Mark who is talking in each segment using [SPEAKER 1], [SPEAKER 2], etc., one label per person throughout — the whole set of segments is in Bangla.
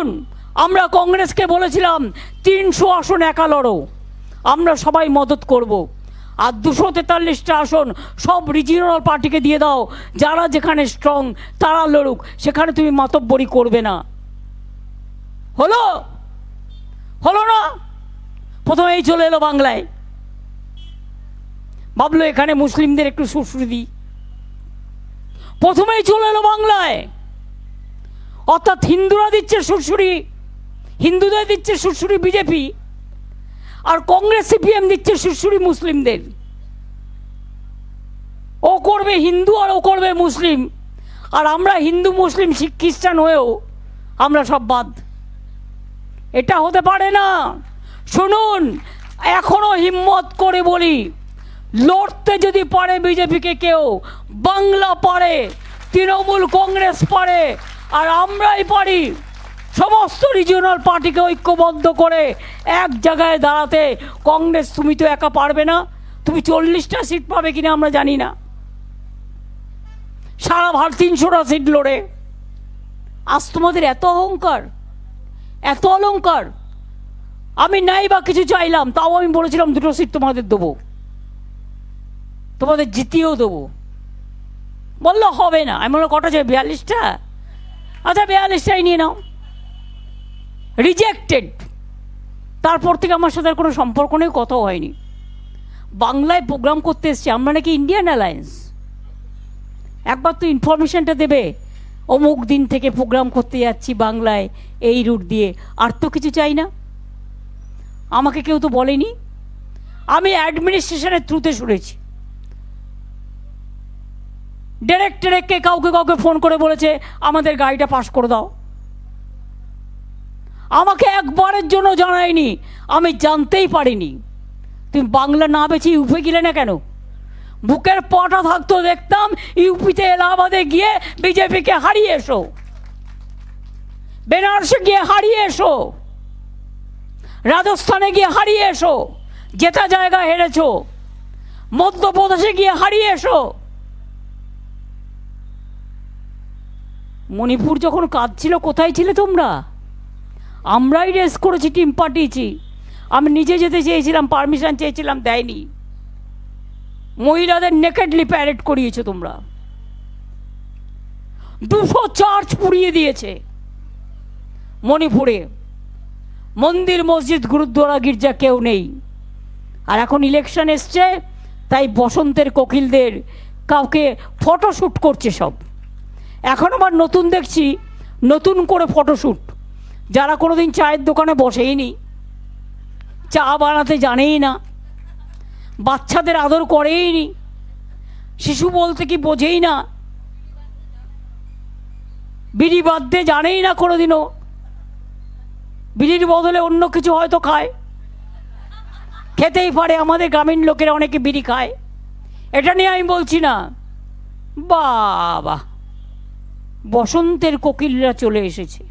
[SPEAKER 1] শুনুন আমরা কংগ্রেসকে বলেছিলাম, তিনশো আসন একা লড়ো। আমরা সবাই মদত করব। আর দুশো তেতাল্লিশটা আসন সব রিজিওনাল পার্টিকে দিয়ে দাও। যারা যেখানে স্ট্রং তারা লড়ুক। সেখানে তুমি মাতব্বরি করবে না। হলো? হলো না? প্রথমেই চলে এলো বাংলায়। ভাবলো এখানে মুসলিমদের একটু সুশ্রী দিই। প্রথমেই চলে এলো বাংলায়। অর্থাৎ হিন্দুরা দিচ্ছে সুরসুরি হিন্দুদের দিচ্ছে সুরসুরি বিজেপি, আর কংগ্রেস, সিপিএম দিচ্ছে সুরসুরি মুসলিমদের। ও করবে হিন্দু আর ও করবে মুসলিম। আর আমরা হিন্দু, মুসলিম, শিখ, খ্রিস্টান হয়েও আমরা সব বাদ। এটা হতে পারে না। শুনুন, এখনও হিম্মত করে বলি, লড়তে যদি পারে বিজেপিকে কেউ, বাংলা পারে, তৃণমূল কংগ্রেস পারে আর আমরাই পারি। সমস্ত রিজিওনাল পার্টিকে ঐক্যবদ্ধ করে এক জায়গায় দাঁড়াতে কংগ্রেস তুমি তো একা পারবে না। তুমি চল্লিশটা সিট পাবে কিনা আমরা জানি না। সারা ভারত তিনশোটা সিট লড়ে। আজ তোমাদের এত অহংকার, এত অলংকার। আমি নাই বা কিছু চাইলাম, তাও আমি বলেছিলাম দুটো সিট তোমাদের দেবো। তোমাদের জিতিয়েও দেবো। বলল হবে না। আমি বললাম, কটা চাই? বিয়াল্লিশটা? আচ্ছা বিয়াল্লিশটাই নিয়ে নাও। রিজেক্টেড তারপর থেকে আমার সাথে আর কোনো সম্পর্ক নেই, কথাও হয়নি। বাংলায় প্রোগ্রাম করতে এসছি, আমরা নাকি ইন্ডিয়ান অ্যালায়েন্স একবার তো ইনফরমেশানটা দেবে, অমুক দিন থেকে প্রোগ্রাম করতে যাচ্ছি বাংলায়, এই রুট দিয়ে। আর তো কিছু চাই না। আমাকে কেউ তো বলেনি। আমি অ্যাডমিনিস্ট্রেশনের থ্রুতে শুনেছি। ডিরেক্ট ডিরেক্টকে কাউকে কাউকে ফোন করে বলেছে, আমাদের গাড়িটা পাস করে দাও। আমাকে একবারের জন্য জানায়নি, আমি জানতেই পারিনি। তুমি বাংলা না বেছে ইউপি গেলে না কেন? বুকের পটা থাকতো দেখতাম ইউপিতে এলাহাবাদে গিয়ে বিজেপিকে হারিয়ে এসো। বেনারসে গিয়ে হারিয়ে এসো। রাজস্থানে গিয়ে হারিয়ে এসো। যেটা জায়গা হেরেছো, মধ্যপ্রদেশে গিয়ে হারিয়ে এসো। মণিপুর যখন কাঁদছিল, কোথায় ছিলে তোমরা? আমরাই রেস করেছি টিম পাঠিয়েছি। আমি নিজে যেতে চেয়েছিলাম পারমিশন চেয়েছিলাম, দেয়নি। মহিলাদের নেকেডলি প্যারেড করিয়েছো তোমরা। দুশো চার্চ পুড়িয়ে দিয়েছে মণিপুরে। মন্দির, মসজিদ, গুরুদ্বারা, গির্জা কেউ নেই। আর এখন ইলেকশন এসছে, তাই বসন্তের কোকিলদের কাউকে ফটোশ্যুট করছে সব। এখন আবার নতুন দেখছি, নতুন করে ফটোশ্যুট যারা কোনোদিন চায়ের দোকানে বসেইনি, চা বানাতে জানেই না, বাচ্চাদের আদর করেই নি শিশু বলতে কি বোঝেই না, বিড়ি বাদতে জানেই না কোনোদিনও, বিড়ির বদলে অন্য কিছু হয়তো খায়। খেতেই পারে, আমাদের গ্রামীণ লোকেরা অনেকে বিড়ি খায়। এটা নিয়ে আমি বলছি না। বাবা। বসন্তের কোকিলরা চলে এসেছে।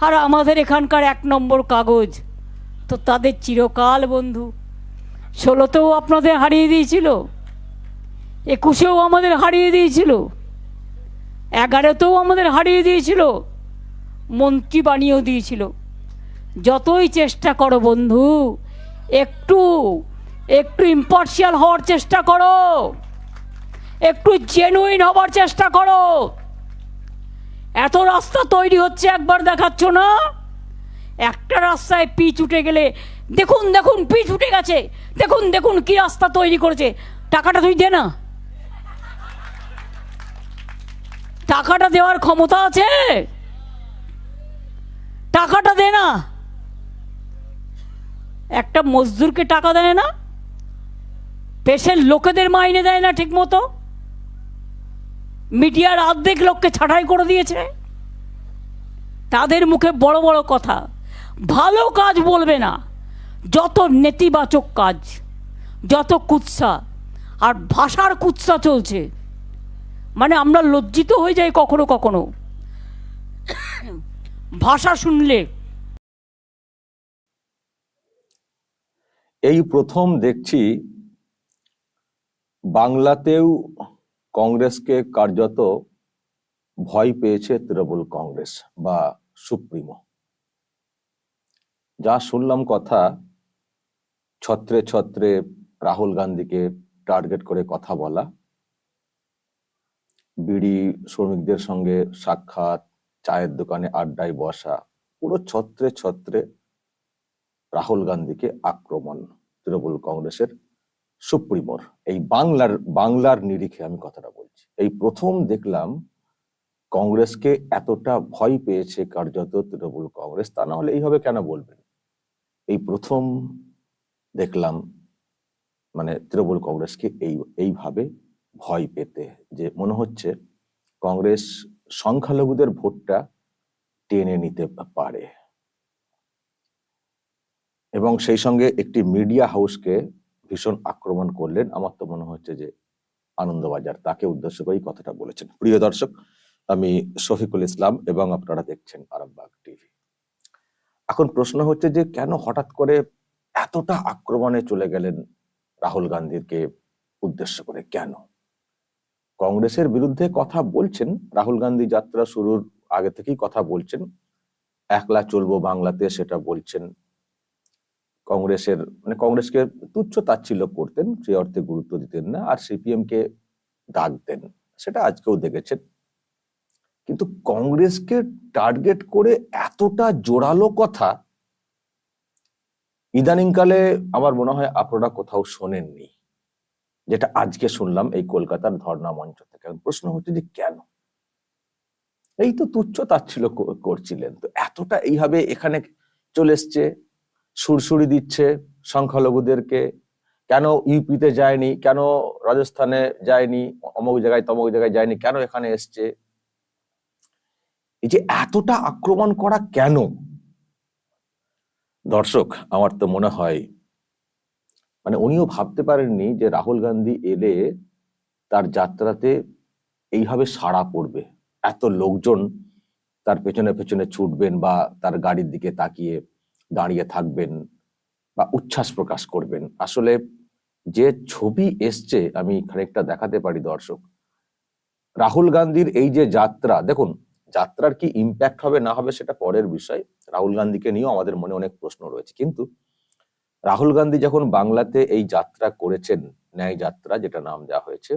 [SPEAKER 1] আর আমাদের এখানকার এক নম্বর কাগজ, তো তাদের চিরকাল বন্ধু। ষোলোতেও আপনাদের হারিয়ে দিয়েছিল, একুশেও আমাদের হারিয়ে দিয়েছিল, এগারোতেও আমাদের হারিয়ে দিয়েছিল, মন্ত্রী বানিয়েও দিয়েছিল। যতই চেষ্টা করো বন্ধু, একটু একটু ইম্পার্শিয়াল হওয়ার চেষ্টা করো, একটু জেনুইন হবার চেষ্টা করো। এত রাস্তা তৈরি হচ্ছে একবার দেখাচ্ছ না? একটা রাস্তায় পিচ উঠে গেলে দেখুন দেখুন, পিচ উঠে গেছে। দেখুন দেখুন কি রাস্তা তৈরি করেছে। টাকাটা তুই দে না। টাকাটা দেওয়ার ক্ষমতা আছে? টাকাটা দে না। একটা মজদুরকে টাকা দেয় না? পেশের লোকেদের মাইনে দেয় না ঠিক মতো মিডিয়ার অর্ধেক লোককে ছাঁটাই করে দিয়েছে। তাদের মুখে বড় বড় কথা। ভালো কাজ বলবে না। যত নেতিবাচক কাজ, যত কুৎসা, আর ভাষার কুৎসা চলছে। মানে আমরা লজ্জিত হয়ে যাই কখনো কখনো। ভাষা শুনলে।
[SPEAKER 2] এই প্রথম দেখছি বাংলাতেও কংগ্রেসকে কার্যত ভয় পেয়েছে তৃণমূল কংগ্রেস বা সুপ্রিমো। যা শুনলাম কথা ছত্রে ছত্রে রাহুল গান্ধীকে টার্গেট করে কথা বলা, বিড়ি শ্রমিকদের সঙ্গে সাক্ষাৎ, চায়ের দোকানে আড্ডায় বসা, পুরো ছত্রে ছত্রে রাহুল গান্ধীকে আক্রমণ তৃণমূল কংগ্রেসের সুপ্রিমোর। এই বাংলার বাংলার নিরিখে আমি কথাটা বলছি। এই প্রথম দেখলাম কংগ্রেসকে এতটা ভয় পেয়েছে কার্যত তৃণমূল কংগ্রেস, তা না হলে এইভাবে কেন বলবেন? এই প্রথম দেখলাম মানে তৃণমূল কংগ্রেসকে এই, এইভাবে ভয় পেতে যে মনে হচ্ছে কংগ্রেস সংখ্যালঘুদের ভোটটা টেনে নিতে পারে। এবং সেই সঙ্গে একটি মিডিয়া হাউসকে ভীষণ আক্রমণ করলেন। আমার তো মনে হচ্ছে যে আনন্দবাজার তাকে উদ্দেশ্য করেই কথাটা বলেছেন। প্রিয় দর্শক, আমি শফিকুল ইসলাম এবং আপনারা দেখছেন আরামবাগ টিভি। এখন প্রশ্ন হচ্ছে যে কেন হঠাৎ করে এতটা আক্রমণে চলে গেলেন রাহুল গান্ধীকে উদ্দেশ্য করে কেন? কংগ্রেসের বিরুদ্ধে কথা বলছেন, রাহুল গান্ধী যাত্রা শুরুর আগে থেকেই কথা বলছেন। একলা চলবো বাংলাতে সেটা বলছেন কংগ্রেসের মানে কংগ্রেসকে তুচ্ছ তাচ্ছিল্য করতেন, সেই অর্থে গুরুত্ব দিতেন না, আর সিপিএম কে দেন, সেটা আজকেও দেখেছেন। কিন্তু কংগ্রেসকে টার্গেট করে এতটা জোরালো কথা, ইদানিংকালে আমার মনে হয় আপনারা কোথাও শোনেননি, যেটা আজকে শুনলাম এই কলকাতার ধর্ণা মঞ্চ থেকে। প্রশ্ন হচ্ছে যে কেন? এই তো তুচ্ছ তাচ্ছিল্য কর- করছিলেন, তো এতটা এইভাবে এখানে চলে এসছে সুরসুরি দিচ্ছে সংখ্যালঘুদেরকে। কেন ইউপিতে যায়নি? কেন রাজস্থানে যায়নি? অমুক জায়গায় তমুক জায়গায় যায়নি? কেন এখানে এসছে? এই যে এতটা আক্রমণ করা কেন? দর্শক, আমার তো মনে হয় মানে উনিও ভাবতে পারেননি যে রাহুল গান্ধী এলে তার যাত্রাতে এইভাবে সাড়া পড়বে। এত লোকজন তার পেছনে পেছনে ছুটবেন বা তার গাড়ির দিকে তাকিয়ে দাঁড়িয়ে থাকবেন বা উচ্ছ্বাস প্রকাশ করবেন। আসলে যে ছবি এসছে, আমি খানিকটা দেখাতে পারি দর্শক। রাহুল গান্ধীর এই যে যাত্রা, দেখুন, যাত্রার কি ইম্প্যাক্ট হবে না হবে সেটা পরের বিষয়। রাহুল গান্ধীকে নিয়েও আমাদের মনে অনেক প্রশ্ন রয়েছে। কিন্তু রাহুল গান্ধী যখন বাংলাতে এই যাত্রা করেছেন, ন্যায় যাত্রা যেটা নাম দেওয়া হয়েছে,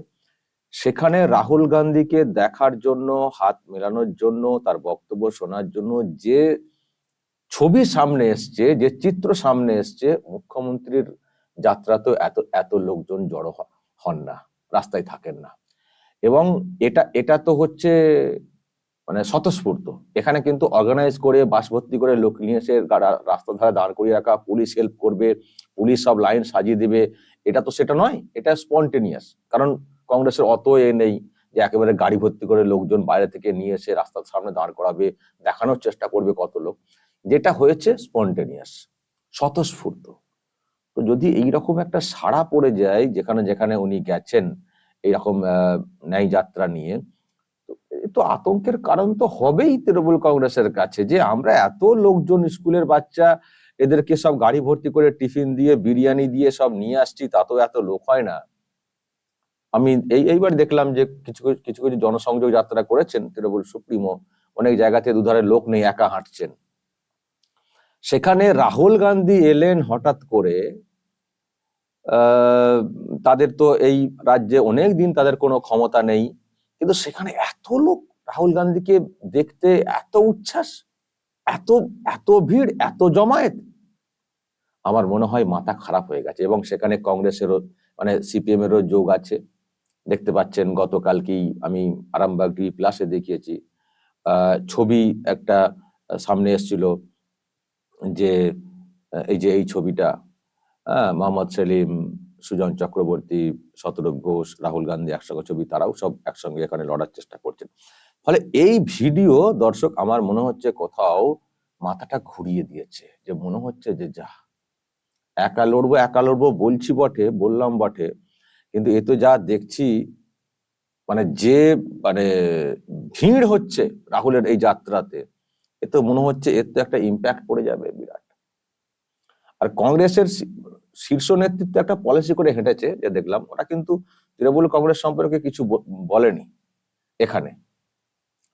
[SPEAKER 2] সেখানে রাহুল গান্ধীকে দেখার জন্য, হাত মেলানোর জন্য, তার বক্তব্য শোনার জন্য যে ছবি সামনে এসছে, যে চিত্র সামনে এসছে, মুখ্যমন্ত্রীর যাত্রা তো এত এত লোকজন জড়ো হন না, রাস্তায় থাকেন না। এবং এটা এটা তো হচ্ছে মানে স্বতঃস্ফূর্ত। এখানে কিন্তু অর্গানাইজ করে বাস ভর্তি করে লোক নিয়ে এসে রাস্তা ধারে দাঁড় করিয়ে রাখা পুলিশ হেল্প করবে পুলিশ সব লাইন সাজিয়ে দিবে। এটা তো সেটা নয়, এটা স্পন্টেনিয়াস কারণ কংগ্রেসের অত এ নেই যে একেবারে গাড়ি ভর্তি করে লোকজন বাইরে থেকে নিয়ে এসে রাস্তার সামনে দাঁড় করাবে, দেখানোর চেষ্টা করবে কত লোক। যেটা হয়েছে স্পন্টেনিয়াস, স্বতঃস্ফূর্ত। তো যদি এইরকম একটা সাড়া পড়ে যায় যেখানে যেখানে উনি গেছেন এইরকম ন্যায় যাত্রা নিয়ে তো আতঙ্কের কারণ তো হবেই তৃণমূল কংগ্রেসের কাছে যে আমরা এত লোকজন, স্কুলের বাচ্চা, এদেরকে সব গাড়ি ভর্তি করে টিফিন দিয়ে, বিরিয়ানি দিয়ে সব নিয়ে আসছি, তা তো এত লোক হয় না। আমি এই, এইবার দেখলাম যে কিছু- কিছু কিছু জনসংযোগ যাত্রা করেছেন তৃণমূল সুপ্রিমো, অনেক জায়গাতে দুধারে লোক নেই, একা হাঁটছেন। সেখানে রাহুল গান্ধী এলেন হঠাৎ করে তাদের তো এই রাজ্যে অনেক দিন তাদের কোনো ক্ষমতা নেই, কিন্তু সেখানে এত লোক রাহুল গান্ধীকে দেখতে, এত উচ্ছ্বাস, এত এত ভিড়, এত জমায়েত, আমার মনে হয় মাথা খারাপ হয়ে গেছে। এবং সেখানে কংগ্রেসেরও মানে সিপিএম এরও যোগ আছে। দেখতে পাচ্ছেন গতকালকেই আমি আরামবাগ টিভি প্লাসে দেখিয়েছি ছবি একটা সামনে এসেছিল যে এই যে, এই ছবিটা মোহাম্মদ সেলিম, সুজন চক্রবর্তী, শতরূপ ঘোষ, রাহুল গান্ধী একসঙ্গে ছবি, তারাও সব একসঙ্গে এখানে লড়ার চেষ্টা করছেন। ফলে এই ভিডিও, দর্শক, আমার মনে হচ্ছে কোথাও মাথাটা ঘুরিয়ে দিয়েছে, যে মনে হচ্ছে যে, যা, একা লড়বো একা লড়বো বলছি বটে, বললাম বটে, কিন্তু এ তো যা দেখছি মানে যে মানে ভিড় হচ্ছে রাহুলের এই যাত্রাতে এ তো মনে হচ্ছে এর তো একটা ইম্প্যাক্ট পড়ে যাবে বিরাট। আর কংগ্রেসের শীর্ষ নেতৃত্ব একটা পলিসি করে হেঁটেছে যে দেখলাম ওরা কিন্তু তৃণমূল কংগ্রেস সম্পর্কে কিছু বলেনি এখানে।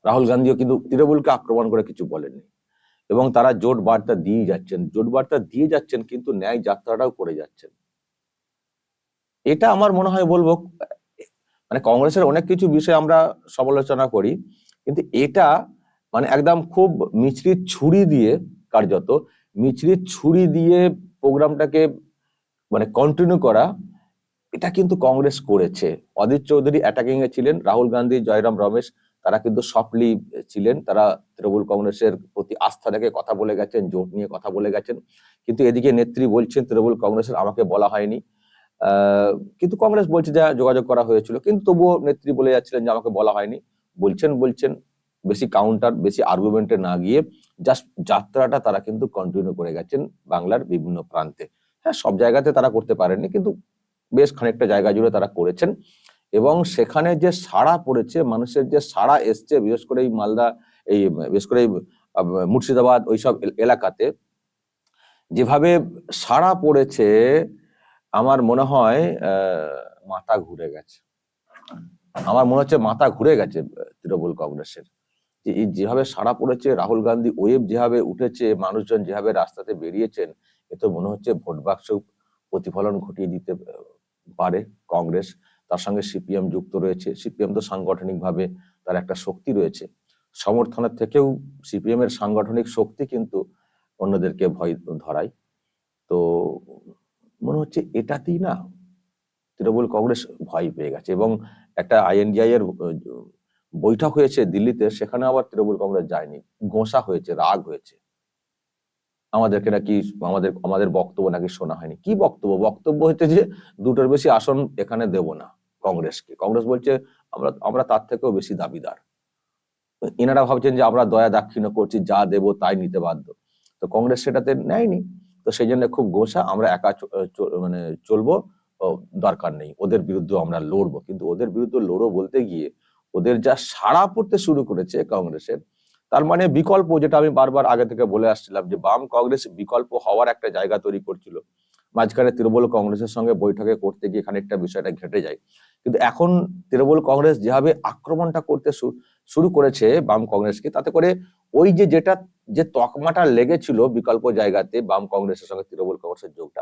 [SPEAKER 2] রাহুল গান্ধীও কিন্তু তৃণমূলকে আক্রমণ করে কিছু বলেননি। এবং তারা জোট বার্তা দিয়ে যাচ্ছেন। জোট বার্তা দিয়ে যাচ্ছেন কিন্তু ন্যায় যাত্রাটাও করে যাচ্ছেন। এটা আমার মনে হয় বলব মানে কংগ্রেসের অনেক কিছু বিষয় আমরা সমালোচনা করি, কিন্তু এটা মানে একদম খুব মিছরির ছুরি দিয়ে কার্যত মিছরির ছুরি দিয়ে প্রোগ্রামটাকে মানে কন্টিনিউ করা, এটা কিন্তু কংগ্রেস করেছে। অদিত চৌধুরী অ্যাটাকিং এ ছিলেন, রাহুল গান্ধী, জয়রাম রমেশ, তারা কিন্তু সফটলি ছিলেন, তারা তৃণমূল কংগ্রেসের প্রতি আস্থা রেখে কথা বলে গেছেন, জোট নিয়ে কথা বলে গেছেন। কিন্তু এদিকে নেত্রী বলছেন, তৃণমূল কংগ্রেসের আমাকে বলা হয়নি। কিন্তু কংগ্রেস বলছে যে যোগাযোগ করা হয়েছিল, কিন্তু তবুও নেত্রী বলে যাচ্ছিলেন যে আমাকে বলা হয়নি। বলছেন বলছেন। বেশি কাউন্টার বেশি আর্গুমেন্টে না গিয়ে জাস্ট যাত্রাটা তারা কিন্তু কন্টিনিউ করে গেছেন বাংলার বিভিন্ন প্রান্তে। হ্যাঁ সব জায়গাতে তারা করতে পারেননি, কিন্তু বেশ খানিকটা জায়গা জুড়ে তারা করেছেন। এবং সেখানে যে সাড়া পড়েছে, মানুষের যে সাড়া এসছে, বিশেষ করে এই মালদা, এই বিশেষ করে এই মুর্শিদাবাদ, ওইসব এল- এলাকাতে, যেভাবে সাড়া পড়েছে, আমার মনে হয় মাথা ঘুরে গেছে। আমার মনে হচ্ছে মাথা ঘুরে গেছে তৃণমূল কংগ্রেসের। যে, যেভাবে সাড়া পড়েছে, রাহুল গান্ধী ওয়েব যেভাবে উঠেছে, মানুষজন যেভাবে রাস্তাতে বেরিয়েছেন, এ তো মনে হচ্ছে ভোট বাক্স প্রতিফলন ঘটিয়ে দিতে পারে কংগ্রেস। তার সঙ্গে সিপিএম যুক্ত রয়েছে। সিপিএম তো সাংগঠনিকভাবে তার একটা শক্তি রয়েছে। সমর্থনের থেকেও সিপিএম এর সাংগঠনিক শক্তি কিন্তু অন্যদেরকে ভয় ধরায়। তো মনে হচ্ছে এটাতেই না তৃণমূল কংগ্রেস ভয় পেয়ে গেছে এবং একটা আইএনডিআই এর বৈঠক হয়েছে দিল্লিতে, সেখানে আবার তৃণমূল কংগ্রেস যায়নি। গোসা হয়েছে, রাগ হয়েছে। আমাদেরকে নাকি, আমাদের আমাদের বক্তব্য নাকি শোনা হয়নি। কি বক্তব্য? বক্তব্য হচ্ছে যে, দুটোর বেশি আসন এখানে দেব না কংগ্রেসকে। কংগ্রেস বলছে, আমরা আমরা তার থেকেও বেশি দাবিদার। এনারা ভাবছেন যে, আমরা দয়া দাক্ষিণ্য করছি, যা দেব তাই নিতে বাধ্য। তো কংগ্রেস সেটাতে নেয়নি। তো সেই জন্য খুব গোসা আমরা একা মানে চলবো দরকার নেই। ওদের বিরুদ্ধে আমরা লড়বো। কিন্তু ওদের বিরুদ্ধে লড়ো বলতে গিয়ে ওদের যা সাড়া পড়তে শুরু করেছে কংগ্রেসের, তার মানে বিকল্প যেটা আমি বারবার আগে থেকে বলে আসছিলাম যে বাম কংগ্রেস বিকল্প হওয়ার একটা জায়গা তৈরি করছিল। মাঝখানে তৃণমূল কংগ্রেসের সঙ্গে বৈঠকে করতে গিয়ে খানিকটা বিষয়টা ঘেটে যায়। কিন্তু এখন তৃণমূল কংগ্রেস যেভাবে আক্রমণটা করতে শুরু করেছে বাম কংগ্রেসকে, তাতে করে ওই যে যেটা, যে তকমাটা লেগেছিল বিকল্প জায়গাতে বাম কংগ্রেসের সঙ্গে তৃণমূল কংগ্রেসের যোগটা,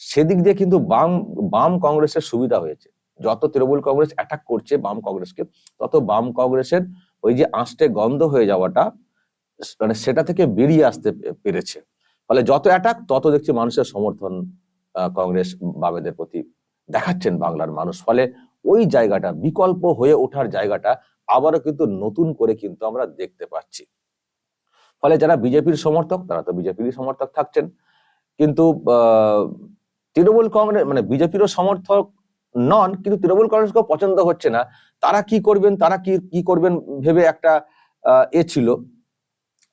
[SPEAKER 2] সেদিক দিয়ে কিন্তু বাম বাম কংগ্রেসের সুবিধা হয়েছে। যত তৃণমূল কংগ্রেস অ্যাটাক করছে বাম কংগ্রেসকে, তত বাম কংগ্রেসের ওই যে আঁশটে গন্ধ হয়ে যাওয়াটা মানে সেটা থেকে বেরিয়ে আসতে পেরেছে। ফলে যত অ্যাটাক তত দেখছি মানুষের সমর্থন কংগ্রেস বামেদের প্রতি দেখাচ্ছেন বাংলার মানুষ। ফলে ওই জায়গাটা, বিকল্প হয়ে ওঠার জায়গাটা আবারও কিন্তু নতুন করে কিন্তু আমরা দেখতে পাচ্ছি। ফলে যারা বিজেপির সমর্থক, তারা তো বিজেপিরই সমর্থক থাকছেন। কিন্তু তৃণমূল কংগ্রেস মানে বিজেপিরও সমর্থক নন, কিন্তু তৃণমূল কংগ্রেসকেও পছন্দ হচ্ছে না। তারা কি করবেন, তারা কি কি করবেন ভেবে একটা এ ছিল।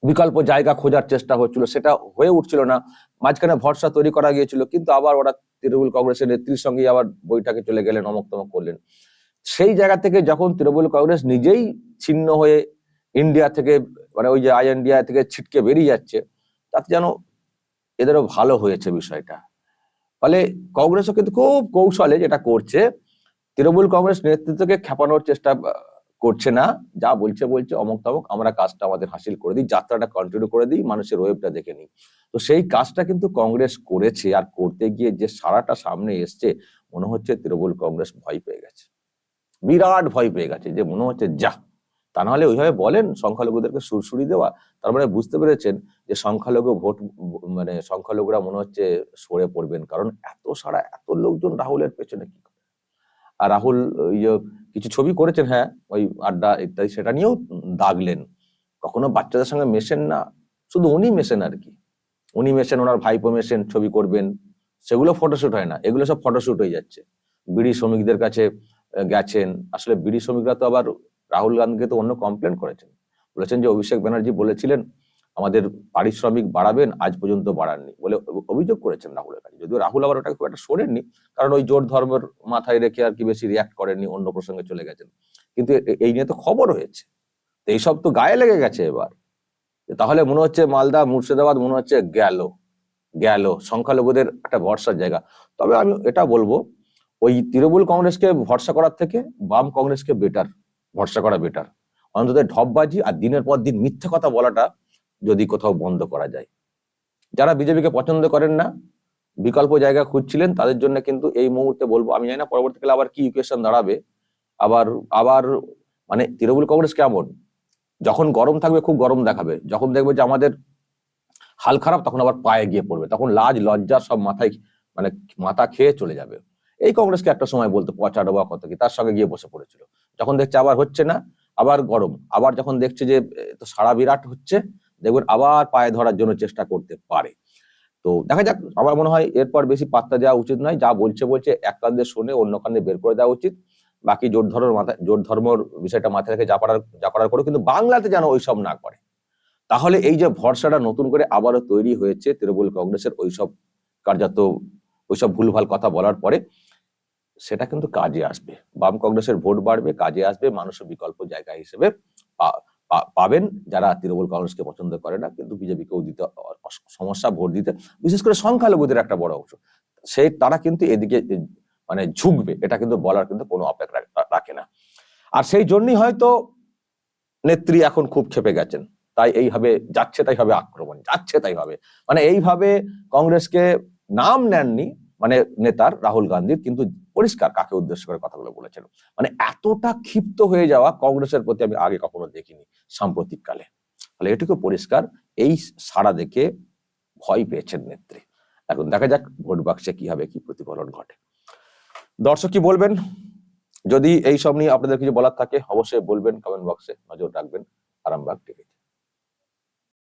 [SPEAKER 2] বিকল্প জায়গা খোঁজার চেষ্টা হচ্ছিল, সেটা হয়ে উঠছিল না। মাঝখানে ভরসা তৈরি করা গিয়েছিল, কিন্তু আবার ওরা তৃণমূল কংগ্রেসের নেত্রীর সঙ্গে আবার বৈঠকে চলে গেলেন, অমক তমক করলেন। সেই জায়গা থেকে যখন তৃণমূল কংগ্রেস নিজেই ছিন্ন হয়ে ইন্ডিয়া থেকে মানে ওই যে আই ইন্ডিয়া থেকে ছিটকে বেরিয়ে যাচ্ছে, তাতে যেন এদেরও ভালো হয়েছে বিষয়টা। ফলে কংগ্রেসও কিন্তু খুব কৌশলে যেটা করছে, তৃণমূল কংগ্রেস নেতৃত্বকে খেপানোর চেষ্টা করছে না। যা বলছে বলছে, অমক তমক, আমরা কাজটা আমাদের হাসিল করে দিই, যাত্রাটা কন্টিনিউ করে দিই, মানুষের ওয়েবটা দেখে নিই। তো সেই কাজটা কিন্তু কংগ্রেস করেছে আর করতে গিয়ে যে সারাটা সামনে এসছে, মনে হচ্ছে তৃণমূল কংগ্রেস ভয় পেয়ে গেছে। বিরাট ভয় পেয়ে গেছে যে মনে হচ্ছে, যা তা নাহলে ওইভাবে বলেন সংখ্যালঘুদেরকে সুরসুরি দেওয়া। তার মানে বুঝতে পেরেছেন যে সংখ্যালঘু ভোট মানে সংখ্যালঘুরা মনে হচ্ছে সরে পড়বেন। কারণ এত সারা এত লোকজন রাহুলের পেছনে কি করে? আর রাহুল কিছু ছবি করেছেন হ্যাঁ ওই আড্ডা ইত্যাদি, সেটা নিয়েও দাগলেন। কখনো বাচ্চাদের সঙ্গে মেশেন না। শুধু উনি মেশেন আর কি। উনি মেশেন, ওনার ভাইপো মেশেন, ছবি করবেন। সেগুলো ফটোশুট হয় না। এগুলো সব ফটোশুট হয়ে যাচ্ছে। বিড়ি শ্রমিকদের কাছে গেছেন। আসলে বিড়ি শ্রমিকরা তো আবার রাহুল গান্ধীকে তো অন্য কমপ্লেন করেছেন। বলেছেন যে অভিষেক ব্যানার্জি বলেছিলেন, আমাদের পারিশ্রমিক বাড়াবেন, আজ পর্যন্ত বাড়াননি। বলে অভিযোগ করেছেন রাহুলের কাছে। যদিও রাহুল আবার ওটা খুব একটা শোনেননি, কারণ ওই জোর ধর্মের মাথায় রেখে আর কি বেশি রিয়াক্ট করেননি, অন্য প্রসঙ্গে চলে গেছেন। কিন্তু এই নিয়ে তো খবর হয়েছে। তো এইসব তো গায়ে লেগে গেছে এবার। তাহলে মনে হচ্ছে মালদা, মুর্শিদাবাদ মনে হচ্ছে গেল গেল। সংখ্যালঘুদের একটা ভরসার জায়গা। তবে আমি এটা বলব, ওই তৃণমূল কংগ্রেসকে ভরসা করার থেকে বাম কংগ্রেসকে বেটার ভরসা করা বেটার অন্তত ঢপবাজি আর দিনের পর দিন মিথ্যে কথা বলাটা যদি কোথাও বন্ধ করা যায়। যারা বিজেপিকে পছন্দ করেন না, বিকল্প জায়গা খুঁজছিলেন, তাদের জন্য কিন্তু এই মুহূর্তে বলব, আমি জানি না পরবর্তীকালে আবার কি ইকুয়েশন দাঁড়াবে, আবার আবার মানে তৃণমূল কংগ্রেস কেমন? যখন গরম থাকবে, খুব গরম দেখাবে। যখন দেখবে যে আমাদের হাল খারাপ, তখন আবার পায়ে গিয়ে পড়বে। তখন লাজ, লজ্জা সব মাথায় মানে মাথা খেয়ে চলে যাবে। এই কংগ্রেসকে একটা সময় বলতো পচা ডোবা কত কি, তার সঙ্গে গিয়ে বসে পড়েছিল। যখন দেখছে আবার হচ্ছে না, আবার গরম। আবার যখন দেখছে যে তো সারা বিরাট হচ্ছে, দেখবেন আবার পায়ে ধরার জন্য চেষ্টা করতে পারে। তো দেখা যাক, আমার মনে হয় এরপর বেশি পাত্তা দেওয়া উচিত নয়। যা বলছে বলছে, এক কান্দে শুনে অন্য কান্দে বের করে দেওয়া উচিত। বাকি জোট ধর্মের মাথায় জোট ধর্মর বিষয়টা মাথায় রেখে যা পারার, যা করার করে কিন্তু বাংলাতে যেন ওইসব না করে। তাহলে এই যে ভরসাটা নতুন করে আবারও তৈরি হয়েছে তৃণমূল কংগ্রেসের ওইসব কার্যত, ওইসব ভুলভাল কথা বলার পরে সেটা কিন্তু কাজে আসবে। বাম কংগ্রেসের ভোট বাড়বে, কাজে আসবে, মানুষের বিকল্প জায়গা হিসেবে পাবেন। যারা তৃণমূল কংগ্রেসকে পছন্দ করে না, কিন্তু বিজেপিকেও দিতে সমস্যা, ভোট দিতে, বিশেষ করে সংখ্যালঘুদের একটা বড় অংশ। সেই তারা কিন্তু এদিকে মানে ঝুঁকবে, এটা কিন্তু বলার কিন্তু কোনো অপেক্ষা রাখে না। আর সেই জন্যই হয়তো নেত্রী এখন খুব ক্ষেপে গেছেন। তাই এইভাবে যাচ্ছে, তাই হবে আক্রমণ, যাচ্ছে, তাই হবে মানে এইভাবে কংগ্রেসকে নাম নেননি মানে নেতার রাহুল গান্ধীর, কিন্তু পরিষ্কার কাকে উদ্দেশ্য করে কথাগুলো বলেছেন মানে এতটা ক্ষিপ্ত হয়ে যাওয়া কংগ্রেসের প্রতি আমি আগে কখনো দেখিনি সাম্প্রতিককালে। তাহলে এটুকু পরিষ্কার, এই সাড়া দেখে ভয় পেয়েছেন নেত্রী। এখন দেখা যাক ভোট বাক্সে কি হবে, কি প্রতিফলন ঘটে। দর্শক কি বলবেন? যদি এই সব নিয়ে আপনাদের কিছু বলার থাকে, অবশ্যই বলবেন কমেন্ট বক্সে নজর রাখবেন, আরামবাগ টিভিতে।